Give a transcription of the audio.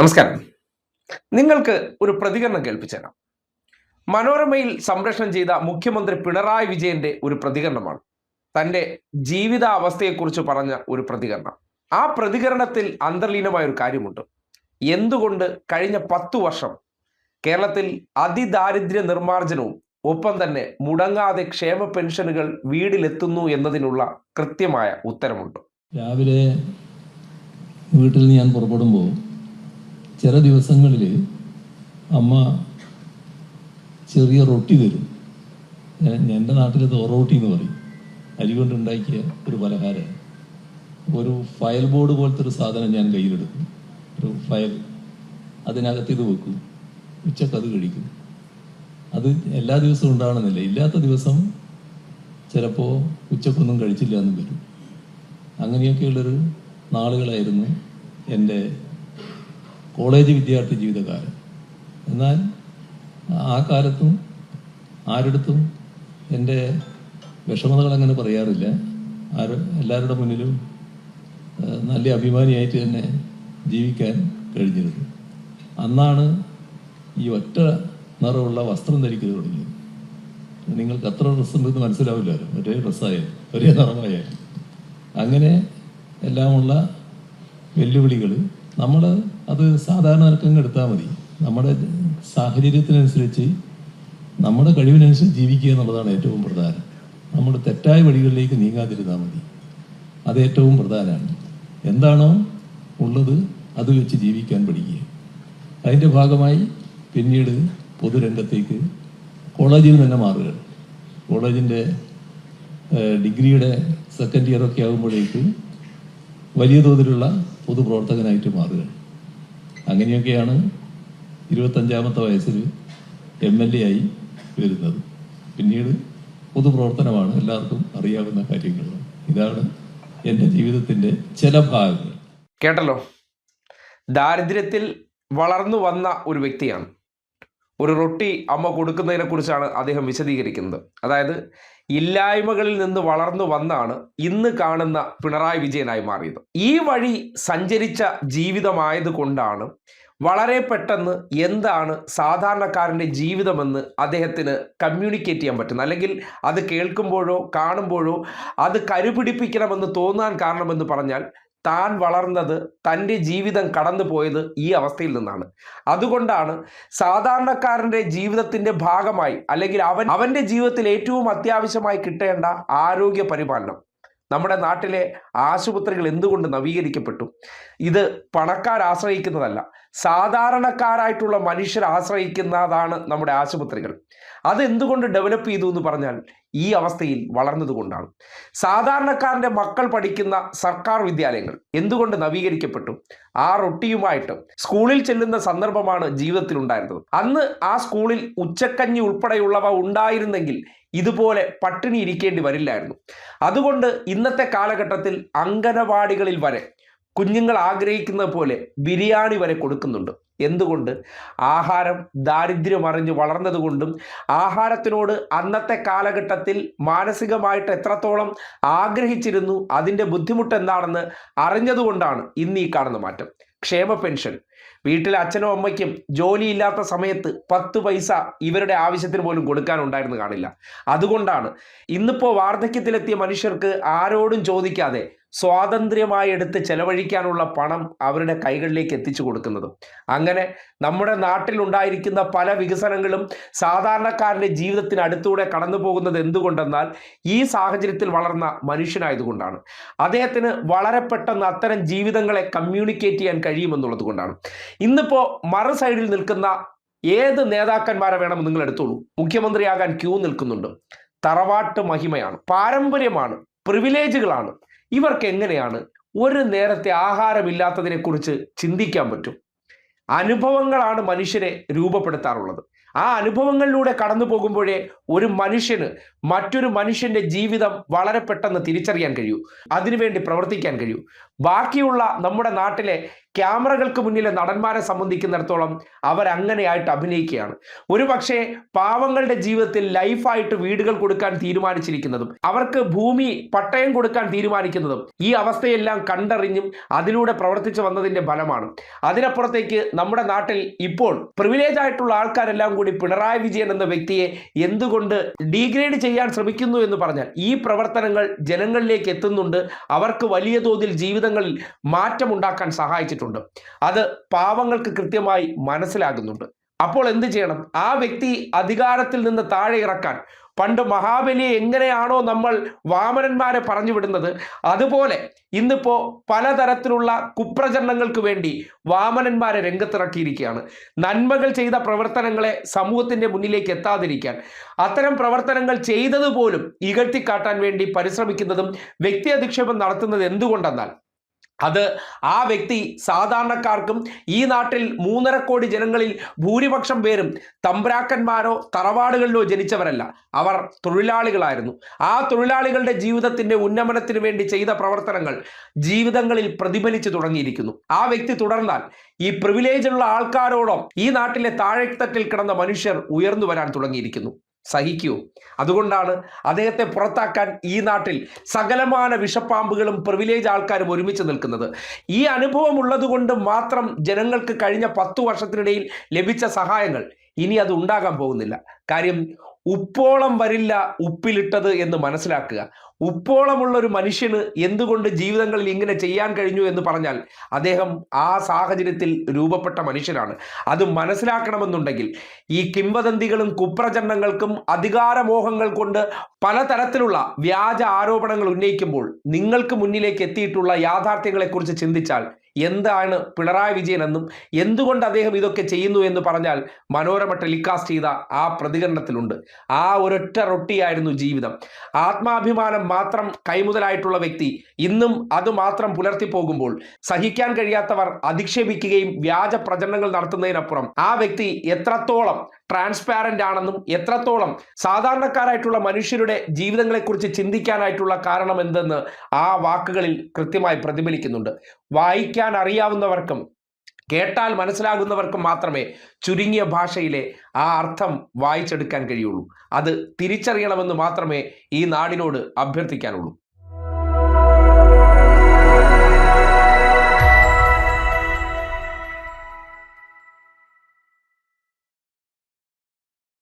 നമസ്കാരം. നിങ്ങൾക്ക് ഒരു പ്രതികരണം കേൾപ്പിച്ചേരാം മനോരമയിൽ സംപ്രേഷണം ചെയ്ത മുഖ്യമന്ത്രി പിണറായി വിജയന്റെ ഒരു പ്രതികരണമാണ്. തന്റെ ജീവിതാവസ്ഥയെക്കുറിച്ച് പറഞ്ഞ ഒരു പ്രതികരണം. ആ പ്രതികരണത്തിൽ അന്തർലീനമായ ഒരു കാര്യമുണ്ട്. എന്തുകൊണ്ട് കഴിഞ്ഞ പത്തു വർഷം കേരളത്തിൽ അതിദാരിദ്ര്യ നിർമ്മാർജനവും ഒപ്പം തന്നെ മുടങ്ങാതെ ക്ഷേമ പെൻഷനുകൾ വീടിലെത്തുന്നു എന്നതിനുള്ള കൃത്യമായ ഉത്തരമുണ്ട്. രാവിലെ വീട്ടിൽ നിന്ന് ഞാൻ പുറപ്പെടുമ്പോൾ ചില ദിവസങ്ങളിൽ അമ്മ ചെറിയ റൊട്ടി തരും. എന്റെ നാട്ടിൽ റൊട്ടി എന്ന് പറയും. അരി കൊണ്ടുണ്ടാക്കിയ ഒരു പലഹാരമാണ് ഒരു ഫയൽ ബോർഡ് പോലത്തെ ഒരു സാധനം ഞാൻ കയ്യിലെടുക്കും. ഒരു ഫയൽ അതിനകത്ത് ഇത് വെക്കും. ഉച്ചയ്ക്ക് അത് കഴിക്കും. അത് എല്ലാ ദിവസവും ഉണ്ടാവണമെന്നില്ല. ഇല്ലാത്ത ദിവസം ചിലപ്പോൾ ഉച്ചക്കൊന്നും കഴിച്ചില്ല എന്നും വരും. അങ്ങനെയൊക്കെയുള്ളൊരു നാളുകളായിരുന്നു എന്റെ കോളേജ് വിദ്യാർത്ഥി ജീവിതകാലം. എന്നാൽ ആ കാലത്തും ആരുടെടുത്തും എന്റെ വിഷമതകൾ അങ്ങനെ പറയാറില്ല. ആര് എല്ലാവരുടെ മുന്നിലും നല്ല അഭിമാനിയായിട്ട് തന്നെ ജീവിക്കാൻ കഴിഞ്ഞിരുന്നു. അന്നാണ് ഈ ഒറ്റ നിറമുള്ള വസ്ത്രം ധരിക്കുന്നത് തുടങ്ങിയത്. നിങ്ങൾക്ക് അത്ര ഡ്രസ്സ് ഉണ്ടെന്ന് മനസ്സിലാവില്ലല്ലോ ഒരേ ഡ്രസ്സായാലും ഒരേ നിറമായാലും അങ്ങനെ എല്ലാമുള്ള വെല്ലുവിളികൾ നമ്മൾ അത് സാധാരണ നിരക്കങ്ങ് എടുത്താൽ മതി. നമ്മുടെ സാഹചര്യത്തിനനുസരിച്ച് നമ്മുടെ കഴിവിനനുസരിച്ച് ജീവിക്കുക എന്നുള്ളതാണ് ഏറ്റവും പ്രധാനം. നമ്മൾ തെറ്റായ വഴികളിലേക്ക് നീങ്ങാതിരുന്നാൽ മതി. അത് ഏറ്റവും പ്രധാനമാണ്. എന്താണോ ഉള്ളത് അത് വെച്ച് ജീവിക്കാൻ പഠിക്കുക. അതിന്റെ ഭാഗമായി പിന്നീട് പൊതുരംഗത്തേക്ക് കോളേജിൽ തന്നെ മാറുക. കോളേജിന്റെ ഡിഗ്രിയുടെ സെക്കൻഡ് ഇയർ ഒക്കെ ആകുമ്പോഴേക്കും വലിയ തോതിലുള്ള പൊതുപ്രവർത്തകനായിട്ട് മാറുക. അങ്ങനെയൊക്കെയാണ് ഇരുപത്തഞ്ചാമത്തെ വയസ്സിൽ എം എൽ എ ആയി വരുന്നത്. പിന്നീട് പൊതുപ്രവർത്തനമാണ് എല്ലാവർക്കും അറിയാവുന്ന കാര്യങ്ങൾ. ഇതാണ് എന്റെ ജീവിതത്തിന്റെ ചില ഭാഗങ്ങൾ. കേട്ടല്ലോ? ദാരിദ്ര്യത്തിൽ വളർന്നു വന്ന ഒരു വ്യക്തിയാണ്. ഒരു റൊട്ടി അമ്മ കൊടുക്കുന്നതിനെ കുറിച്ചാണ് അദ്ദേഹം വിശദീകരിക്കുന്നത്. അതായത് ഇല്ലായ്മകളിൽ നിന്ന് വളർന്നു വന്നാണ് ഇന്ന് കാണുന്ന പിണറായി വിജയനായി മാറിയത്. ഈ വഴി സഞ്ചരിച്ച ജീവിതമായത് കൊണ്ടാണ് വളരെ പെട്ടെന്ന് എന്താണ് സാധാരണക്കാരന്റെ ജീവിതമെന്ന് അദ്ദേഹത്തിന് കമ്മ്യൂണിക്കേറ്റ് ചെയ്യാൻ പറ്റുന്നത്. അല്ലെങ്കിൽ അത് കേൾക്കുമ്പോഴോ കാണുമ്പോഴോ അത് കരുപിടിപ്പിക്കണമെന്ന് തോന്നാൻ കാരണമെന്ന് പറഞ്ഞാൽ താൻ വളർന്നത് തന്റെ ജീവിതം കടന്നു പോയത് ഈ അവസ്ഥയിൽ നിന്നാണ്. അതുകൊണ്ടാണ് സാധാരണക്കാരന്റെ ജീവിതത്തിന്റെ ഭാഗമായി അല്ലെങ്കിൽ അവൻ അവന്റെ ജീവിതത്തിൽ ഏറ്റവും അത്യാവശ്യമായി കിട്ടേണ്ട ആരോഗ്യ പരിപാലനം. നമ്മുടെ നാട്ടിലെ ആശുപത്രികൾ എന്തുകൊണ്ട് നവീകരിക്കപ്പെട്ടു? ഇത് പണക്കാർ ആശ്രയിക്കുന്നതല്ല. സാധാരണക്കാരായിട്ടുള്ള മനുഷ്യർ ആശ്രയിക്കുന്നതാണ് നമ്മുടെ ആശുപത്രികൾ. അതെന്തുകൊണ്ട് ഡെവലപ്പ് ചെയ്തു എന്ന് പറഞ്ഞാൽ ഈ അവസ്ഥയിൽ വളർന്നതുകൊണ്ടാണ് സാധാരണക്കാരന്റെ മക്കൾ പഠിക്കുന്ന സർക്കാർ വിദ്യാലയങ്ങൾ എന്തുകൊണ്ട് നവീകരിക്കപ്പെട്ടു? ആ റൊട്ടിയുമായിട്ട് സ്കൂളിൽ ചെല്ലുന്ന സന്ദർഭമാണ് ജീവിതത്തിൽ ഉണ്ടായിരുന്നത് അന്ന് ആ സ്കൂളിൽ ഉച്ചക്കഞ്ഞി ഉൾപ്പെടെയുള്ളവ ഉണ്ടായിരുന്നെങ്കിൽ ഇതുപോലെ പട്ടിണി ഇരിക്കേണ്ടി വരില്ലായിരുന്നു. അതുകൊണ്ട് ഇന്നത്തെ കാലഘട്ടത്തിൽ അംഗനവാടികളിൽ വരെ കുഞ്ഞുങ്ങൾ ആഗ്രഹിക്കുന്നത് പോലെ ബിരിയാണി വരെ കൊടുക്കുന്നുണ്ട്. എന്തുകൊണ്ട്? ആഹാരം ദാരിദ്ര്യം അറിഞ്ഞ് വളർന്നതുകൊണ്ടും ആഹാരത്തിനോട് അന്നത്തെ കാലഘട്ടത്തിൽ മാനസികമായിട്ട് എത്രത്തോളം ആഗ്രഹിച്ചിരുന്നു അതിന്റെ ബുദ്ധിമുട്ട് എന്താണെന്ന് അറിഞ്ഞതുകൊണ്ടാണ് ഇന്ന് ഈ കാണുന്ന മാറ്റം. ക്ഷേമ പെൻഷൻ. വീട്ടിലെ അച്ഛനും അമ്മയ്ക്കും ജോലിയില്ലാത്ത സമയത്ത് പത്ത് പൈസ ഇവരുടെ ആവശ്യത്തിന് പോലും കൊടുക്കാനുണ്ടായിരുന്നു കാണില്ല. അതുകൊണ്ടാണ് ഇന്നിപ്പോൾ വാർദ്ധക്യത്തിലെത്തിയ മനുഷ്യർക്ക് ആരോടും ചോദിക്കാതെ സ്വാതന്ത്ര്യമായി എടുത്ത് ചെലവഴിക്കാനുള്ള പണം അവരുടെ കൈകളിലേക്ക് എത്തിച്ചു കൊടുക്കുന്നത്. അങ്ങനെ നമ്മുടെ നാട്ടിൽ ഉണ്ടായിരിക്കുന്ന പല വികസനങ്ങളും സാധാരണക്കാരന്റെ ജീവിതത്തിന് അടുത്തൂടെ കടന്നു പോകുന്നത് എന്തുകൊണ്ടെന്നാൽ ഈ സാഹചര്യത്തിൽ വളർന്ന മനുഷ്യനായതുകൊണ്ടാണ്. അദ്ദേഹത്തിന് വളരെ പെട്ടെന്ന് അത്തരം ജീവിതങ്ങളെ കമ്മ്യൂണിക്കേറ്റ് ചെയ്യാൻ കഴിയുമെന്നുള്ളത് കൊണ്ടാണ്. ഇന്നിപ്പോൾ മറു സൈഡിൽ നിൽക്കുന്ന ഏത് നേതാക്കന്മാരെ വേണമെന്ന് നിങ്ങൾ എടുത്തോളൂ. മുഖ്യമന്ത്രിയാകാൻ ക്യൂ നിൽക്കുന്നുണ്ട്. തറവാട്ട് മഹിമയാണ്. പാരമ്പര്യമാണ്. പ്രിവിലേജുകളാണ് ഇവർക്ക് എങ്ങനെയാണ് ഒരു നേരത്തെ ആഹാരമില്ലാത്തതിനെ കുറിച്ച് ചിന്തിക്കാൻ പറ്റും? അനുഭവങ്ങളാണ് മനുഷ്യരെ രൂപപ്പെടുത്താറുള്ളത്. ആ അനുഭവങ്ങളിലൂടെ കടന്നു പോകുമ്പോഴേ ഒരു മനുഷ്യന് മറ്റൊരു മനുഷ്യന്റെ ജീവിതം വളരെ പെട്ടെന്ന് തിരിച്ചറിയാൻ കഴിയൂ. അതിനുവേണ്ടി പ്രവർത്തിക്കാൻ കഴിയൂ. ബാക്കിയുള്ള നമ്മുടെ നാട്ടിലെ ക്യാമറകൾക്ക് മുന്നിലെ നടന്മാരെ സംബന്ധിക്കുന്നിടത്തോളം അവരങ്ങനെയായിട്ട് അഭിനയിക്കുകയാണ്. ഒരു പക്ഷേ പാവങ്ങളുടെ ജീവിതത്തിൽ ലൈഫായിട്ട് വീടുകൾ കൊടുക്കാൻ തീരുമാനിച്ചിരിക്കുന്നതും അവർക്ക് ഭൂമി പട്ടയം കൊടുക്കാൻ തീരുമാനിക്കുന്നതും ഈ അവസ്ഥയെല്ലാം കണ്ടറിഞ്ഞും അതിലൂടെ പ്രവർത്തിച്ചു വന്നതിന്റെ ഫലമാണ്. അതിനപ്പുറത്തേക്ക് നമ്മുടെ നാട്ടിൽ ഇപ്പോൾ പ്രിവിലേജ് ആയിട്ടുള്ള ആൾക്കാരെല്ലാം കൂടി പിണറായി വിജയൻ എന്ന വ്യക്തിയെ എന്തുകൊണ്ട് ഡീഗ്രേഡ് ചെയ്യാൻ ശ്രമിക്കുന്നു എന്ന് പറഞ്ഞാൽ ഈ പ്രവർത്തനങ്ങൾ ജനങ്ങളിലേക്ക് എത്തുന്നുണ്ട് അവർക്ക് വലിയ തോതിൽ ജീവിതങ്ങളിൽ മാറ്റമുണ്ടാക്കാൻ സഹായിച്ചിട്ടുണ്ട്. അത് പാവങ്ങൾക്ക് കൃത്യമായി മനസ്സിലാകുന്നുണ്ട്. അപ്പോൾ എന്ത് ചെയ്യണം? ആ വ്യക്തി അധികാരത്തിൽ നിന്ന് താഴെ ഇറക്കാൻ. പണ്ട് മഹാബലിയെ എങ്ങനെയാണോ നമ്മൾ വാമനന്മാരെ പറഞ്ഞു വിടുന്നത് അതുപോലെ ഇന്നിപ്പോ പലതരത്തിലുള്ള കുപ്രചരണങ്ങൾക്ക് വേണ്ടി വാമനന്മാരെ രംഗത്തിറക്കിയിരിക്കുകയാണ്. നന്മകൾ ചെയ്ത പ്രവർത്തനങ്ങളെ സമൂഹത്തിന്റെ മുന്നിലേക്ക് എത്താതിരിക്കാൻ. അത്തരം പ്രവർത്തനങ്ങൾ ചെയ്തതുപോലും ഇകഴ്ത്തിക്കാട്ടാൻ വേണ്ടി പരിശ്രമിക്കുന്നതും വ്യക്തി അധിക്ഷേപം നടത്തുന്നത് എന്തുകൊണ്ടെന്നാൽ അത് ആ വ്യക്തി സാധാരണക്കാർക്കും ഈ നാട്ടിൽ മൂന്നര കോടി ജനങ്ങളിൽ ഭൂരിപക്ഷം പേരും തമ്പ്രാക്കന്മാരോ തറവാടുകളിലോ ജനിച്ചവരല്ല. അവർ തൊഴിലാളികളായിരുന്നു. ആ തൊഴിലാളികളുടെ ജീവിതത്തിന്റെ ഉന്നമനത്തിന് വേണ്ടി ചെയ്ത പ്രവർത്തനങ്ങൾ ജീവിതങ്ങളിൽ പ്രതിഫലിച്ചു തുടങ്ങിയിരിക്കുന്നു. ആ വ്യക്തി തുടർന്നാൽ ഈ പ്രിവിലേജുള്ള ആൾക്കാരോടൊപ്പം ഈ നാട്ടിലെ താഴെത്തട്ടിൽ കിടന്ന മനുഷ്യർ ഉയർന്നു വരാൻ തുടങ്ങിയിരിക്കുന്നു. സഹിക്കൂ. അതുകൊണ്ടാണ് അദ്ദേഹത്തെ പുറത്താക്കാൻ ഈ നാട്ടിൽ സകലമാന വിഷപ്പാമ്പുകളും പ്രിവിലേജ് ആൾക്കാരും ഒരുമിച്ച് നിൽക്കുന്നത്. ഈ അനുഭവം ഉള്ളതുകൊണ്ട് മാത്രം ജനങ്ങൾക്ക് കഴിഞ്ഞ പത്തു വർഷത്തിനിടയിൽ ലഭിച്ച സഹായങ്ങൾ. ഇനി അത് ഉണ്ടാകാൻ പോകുന്നില്ല. കാര്യം ഉപ്പോളം വരില്ല ഉപ്പിലിട്ടത് എന്ന് മനസ്സിലാക്കുക. ഉപ്പോളമുള്ള ഒരു മനുഷ്യന് എന്തുകൊണ്ട് ജീവിതങ്ങളിൽ ഇങ്ങനെ ചെയ്യാൻ കഴിഞ്ഞു എന്ന് പറഞ്ഞാൽ അദ്ദേഹം ആ സാഹചര്യത്തിൽ രൂപപ്പെട്ട മനുഷ്യനാണ്. അത് മനസ്സിലാക്കണമെന്നുണ്ടെങ്കിൽ ഈ കിംവദന്തികളും കുപ്രചരണങ്ങൾക്കും അധികാരമോഹങ്ങൾ കൊണ്ട് പലതരത്തിലുള്ള വ്യാജ ആരോപണങ്ങൾ ഉന്നയിക്കുമ്പോൾ നിങ്ങൾക്ക് മുന്നിലേക്ക് എത്തിയിട്ടുള്ള യാഥാർത്ഥ്യങ്ങളെക്കുറിച്ച് ചിന്തിച്ചാൽ എന്താണ് പിണറായി വിജയൻ എന്നും എന്തുകൊണ്ട് അദ്ദേഹം ഇതൊക്കെ ചെയ്യുന്നു എന്ന് പറഞ്ഞാൽ മനോരമ ടെലികാസ്റ്റ് ചെയ്ത ആ പ്രതികരണത്തിലുണ്ട്. ആ ഒരൊറ്റ റൊട്ടിയായിരുന്നു ജീവിതം. ആത്മാഭിമാനം മാത്രം കൈമുതലായിട്ടുള്ള വ്യക്തി ഇന്നും അത് മാത്രം പുലർത്തി പോകുമ്പോൾ സഹിക്കാൻ കഴിയാത്തവർ അധിക്ഷേപിക്കുകയും വ്യാജ പ്രചരണങ്ങൾ നടത്തുന്നതിനപ്പുറം ആ വ്യക്തി എത്രത്തോളം ട്രാൻസ്പാരന്റ് ആണെന്നും എത്രത്തോളം സാധാരണക്കാരായിട്ടുള്ള മനുഷ്യരുടെ ജീവിതങ്ങളെക്കുറിച്ച് ചിന്തിക്കാനായിട്ടുള്ള കാരണം എന്തെന്ന് ആ വാക്കുകളിൽ കൃത്യമായി പ്രതിഫലിക്കുന്നുണ്ട്. വായിക്കാൻ അറിയാവുന്നവർക്കും കേട്ടാൽ മനസ്സിലാകുന്നവർക്കും മാത്രമേ ചുരുങ്ങിയ ഭാഷയിലെ ആ അർത്ഥം വായിച്ചെടുക്കാൻ കഴിയുള്ളൂ. അത് തിരിച്ചറിയണമെന്ന് മാത്രമേ ഈ നാടിനോട് അഭ്യർത്ഥിക്കാനുള്ളൂ.